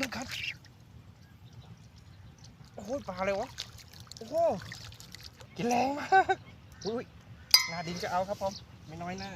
ดึงคับ โอ้โหปลาเลยวะ โอ้โห กินแรงมากอุ้ยหนาดินจะเอาครับผม ไม่น้อยหน้า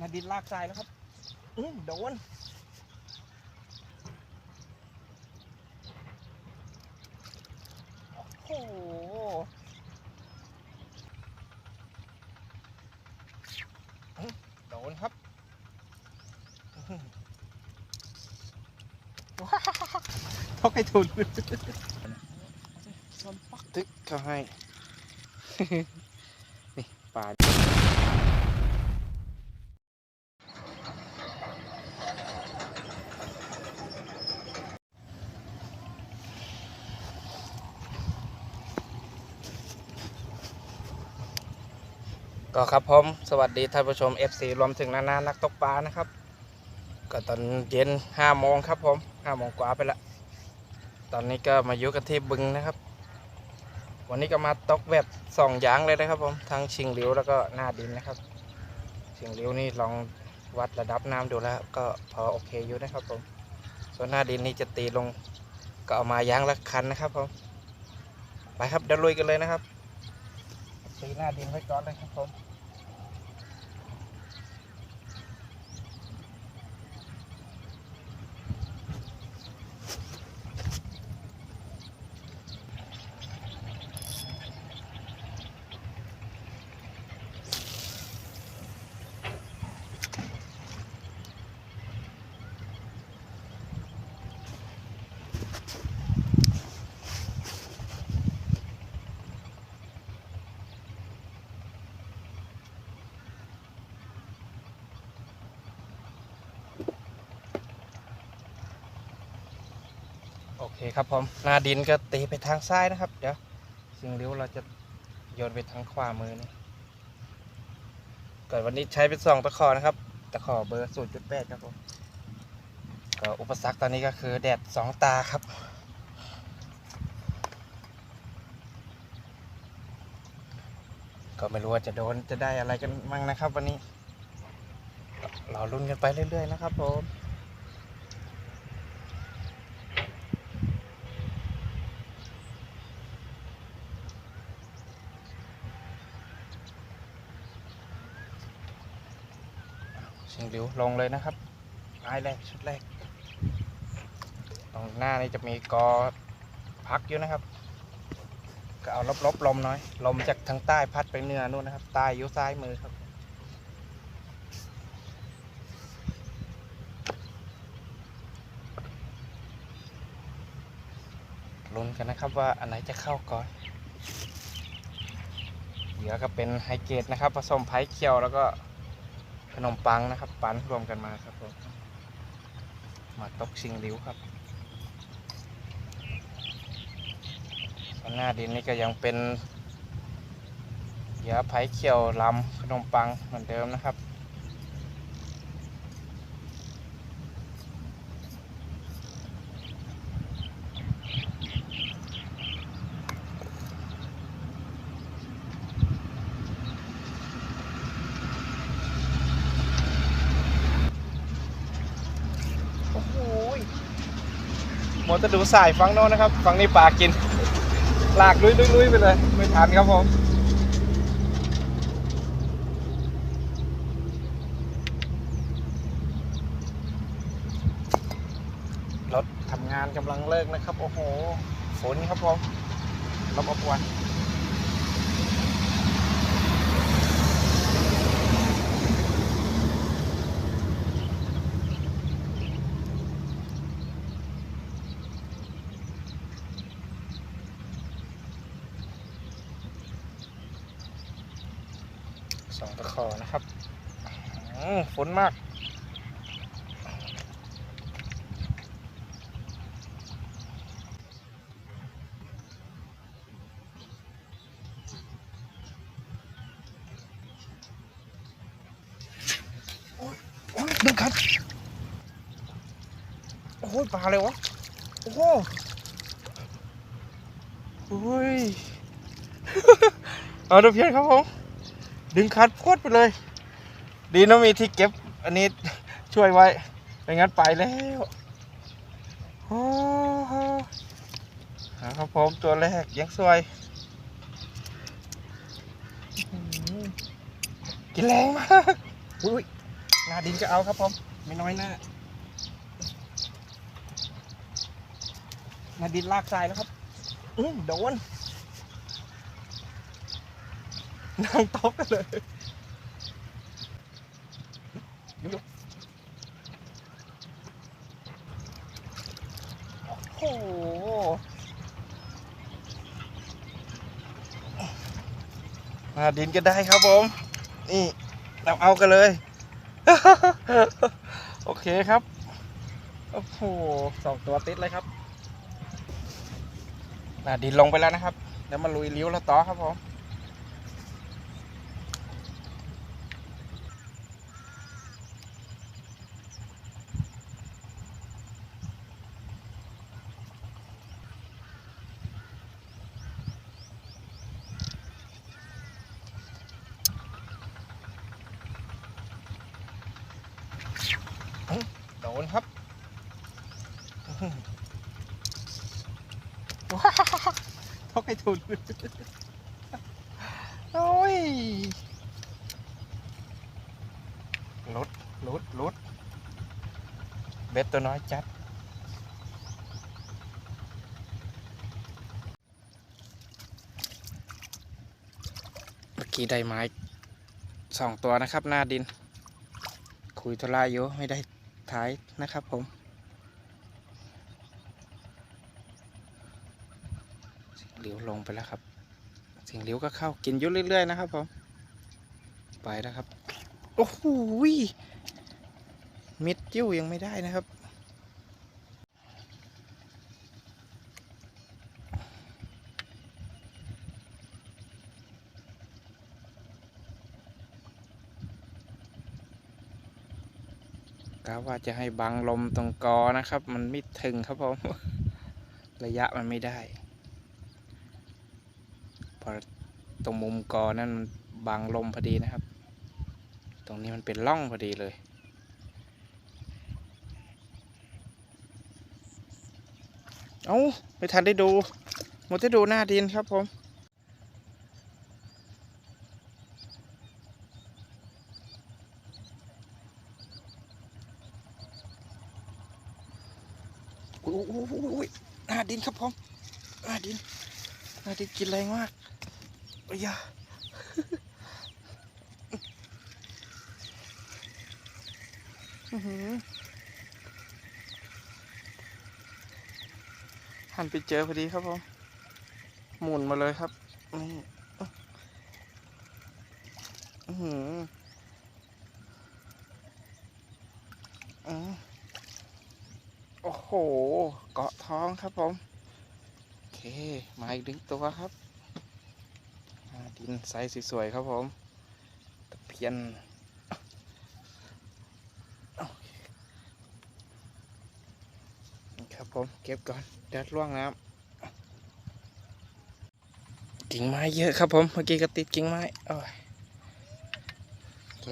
นาดินลากทรายแล้วครับ อืมโดนโอ้โหอืมโดนครับ ทกให้ทุนซ้อนปักตึกเขาให้ นี่ปลาก็ครับผมสวัสดีท่านผู้ชม FC รวมถึงนานานักตกปลานะครับ ก็ตอนเย็นห้าโมงครับผมห้าโมงกว่าไปละ ตอนนี้ก็มาอยู่กันที่บึงนะครับ วันนี้ก็มาตกแบบสองอย่างเลยนะครับผมทั้งชิงหลิวแล้วก็หน้าดินนะครับ ชิงหลิวนี่ลองวัดระดับน้ำดูแล้ว ก็พอโอเคอยู่นะครับผม ส่วนหน้าดินนี่จะตีลงก็เอามายางละคันนะครับผมไปครับเดี๋ยวลุยกันเลยนะครับตีหน้าดินไว้ก่อนเลยครับผม เคครับผมหน้าดินก็ตีไปทางซ้ายนะครับ เดี๋ยวสิ่งเลี้ยวเราจะโยนไปทางขวามือนี่ก่อนวันนี้ใช้เป็นสองตะขอนะครับ ตะขอเบอร์ศูนย์จุดแปดครับผมก็อุปสรรคตอนนี้ก็คือแดดสองตาครับก็ไม่รู้ว่าจะโดนจะได้อะไรกันมั่งนะครับ วันนี้ก็รอลุ้นกันไปเรื่อย ๆ นะครับผม ชิงหลิวลงเลยนะครับไม้แรกชุดแรก ตรงหน้านี่จะมีกอพักอยู่นะครับ ก็เอาลบๆลมน้อย ลมจากทางใต้พัดไปเหนือนู่นนะครับ ใต้อยู่ซ้ายมือครับลุ้นกันนะครับว่าอันไหนจะเข้าก่อนเหลือก็เป็นไฮเกรดนะครับ ผสมไผ่เคียวแล้วก็ นมปังนะครับ ปั้นรวมกันมาครับผมมาตกชิงริ้วครับส่วนหน้าดินนี่ก็ยังเป็นเหยื่อไผ่เขียวลำขนมปังเหมือนเดิมนะครับ โอ้โหย หมดจะดูสายฝั่งโน้นนะครับฝั่งนี้ปลากิน ลากลุยลุยลุยไปเลย ไม่ทันครับผมรถทำงานกำลังเลิกนะครับ โอ้โหฝนครับผมรบอบอวนสองตะขอนะครับ อืมฝนมาก โอ้ยดึงคัดโอ้ยปลาเลยวะ โอ้โหโอ้ย เอาดูเพียนครับผม ดึงคัดพวดไปเลย ดีนะมีที่เก็บ อันนี้ช่วยไว้ไม่งั้นไปแล้วหเอาครับผมตัวแรกยังสวย กินแรงมากอุ้ยน้าดินก็เอาครับผม ไม่น้อยหน้าน้าดินลากทรายแล้วครับอืมโดนนั่งตบกันเลย โอ้โหมาดินก็ได้ครับผม นี่เราเอากันเลย โอเคครับ โอ้โหสองตัวติดเลยครับน่าดินลงไปแล้วนะครับเดี๋ยวมาลุยเลิ้ยวแล้วต่อครับผม โดนครับอื้อหือ ว้าวทกให้ทุนโอ้ยลุดลุดลุดเบ็ดตัวน้อยจัดเมื่อกี้ได้ไม้สองตัวนะครับ หน้าดิน คุยทรายอยู่ไม่ได้ท้ายนะครับผม สิงหลิวลงไปแล้วครับสิงหลิวก็เข้ากินยุ่เรื่อยๆนะครับผมไปแล้วครับ โอ้โหมิดจิ้วยังไม่ได้นะครับกะว่าจะให้บังลมตรงกอนะครับ มันไม่ถึงครับผม ระยะมันไม่ได้ พอต รงมุมกอนั่นมันบังลมพอดีนะครับ ตรงนี้มันเป็นร่องพอดีเลย เอา้าไม่ทันได้ดูหมดได้ดูหน้าดินครับผมอุ้ยหน้าดินครับผมหน้าดินหน้าดินกินแรงมาก อ้ยยาอื้อหือหันไปเจอพอดีครับผม หมุนมาเลยครับนี่อื้อหืออือโอ้โห เกาะท้องครับผม โอเค มาอีกดึงตัวครับินไซส์สวยๆครับผมตะเพียนครับผมเก็บก่อนดี๋ยวล่วงน้ำกิ่งไม้เยอะครับผมเมื่อกี้ก็ติดกิ่งไม้โอ้ย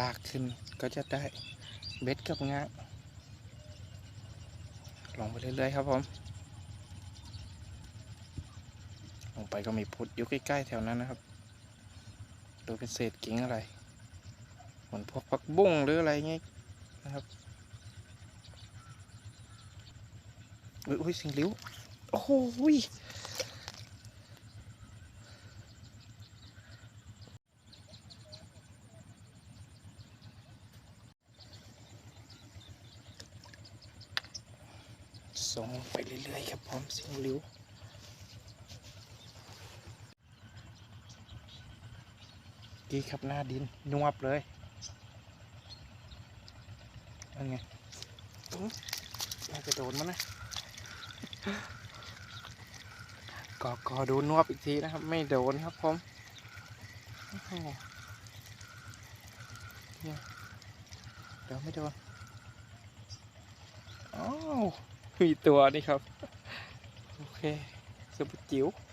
ลากขึ้นก็จะได้เบ็ดกับงาลงไปเรื่อยๆครับผม ลงไปก็มีพุดอยู่ใกล้ๆแถวนั้นนะครับ ดูเป็นเศษกิ่งอะไรเหมือนพวกผักบุ้งหรืออะไรเงี้ยนะครับอุ้ยอุ้ยสิงหลิวโอ้โหส่งไปเรื่อยๆครับผมสิงหลิว กี่ครับหน้าดินนวบเลยนั่นไงน่าจะโดนมันนะกอกอดูนวบอีกทีนะครับ ไม่โดนครับผมเดี๋ยวไม่โดนอ้าวมีตัวนี่ครับ โอเคสุปจิ๋ว โ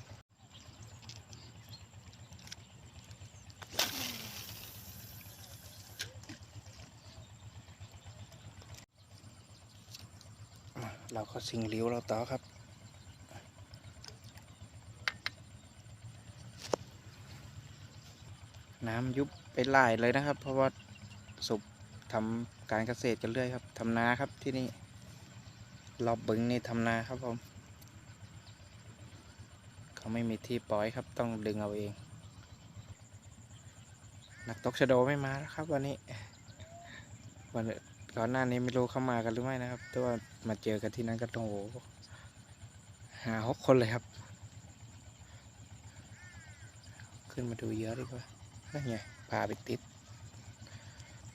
เราก็ สิงหลิวเราต่อครับน้ำยุบไปหลายเลยนะครับ เพราะว่าสุบทำการเกษตรกันเรื่อยครับทำนาครับที่นี่รอบบึงนี่ทำนาครับผมเขาไม่มีที่ปล่อยครับต้องดึงเอาเอง นักตกชะโดไม่มาแล้วครับวันนี้วัน ก่อนหน้านี้ไม่รู้เข้ามากันหรือไม่นะครับ แต่ว่ามาเจอกันที่นั่นก็โอ้โหหาหกคนเลยครับ ขึ้นมาดูเยอะดีกว่านั่นไงพาไปติด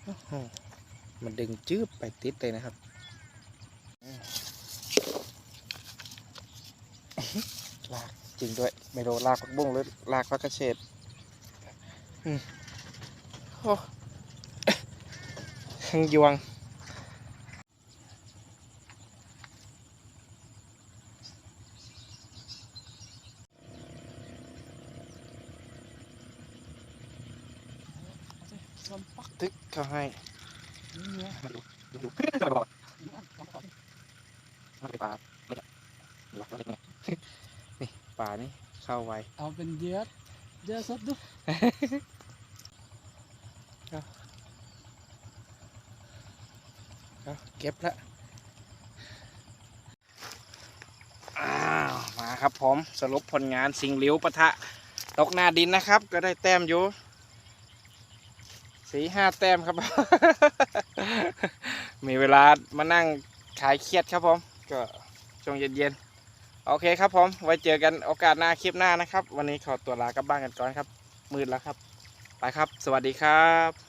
โอ้โหมันดึงจืบไปติดเลยนะครับลากจริงด้วย ไม่รู้ลากพักบุ้งหรือลากพักกระเฉดอืมโอ้ขังยวง ลำปัก ตึก เขาให้เนี่ยมาดูดูดูมาบอกมาเลยปลาเล็กหลักเล็กไงนี่ปลานี่เข้าไวเอาเป็นเยอะเยอะสุดดูเอาเก็บละอ้าวมาครับผมสรุปผลงานสิงหลิวปะทะ ตกหน้าดินนะครับ ก็ได้แต้มอยู่ สีห้าแต้มครับ มีเวลามานั่งขายเครียดครับผม ก็ช่วงเย็นๆ โอเคครับผม ไว้เจอกันโอกาสหน้าคลิปหน้านะครับ วันนี้ขอตัวลากลับบ้านกันก่อนครับ มืดแล้วครับ ไปครับ สวัสดีครับ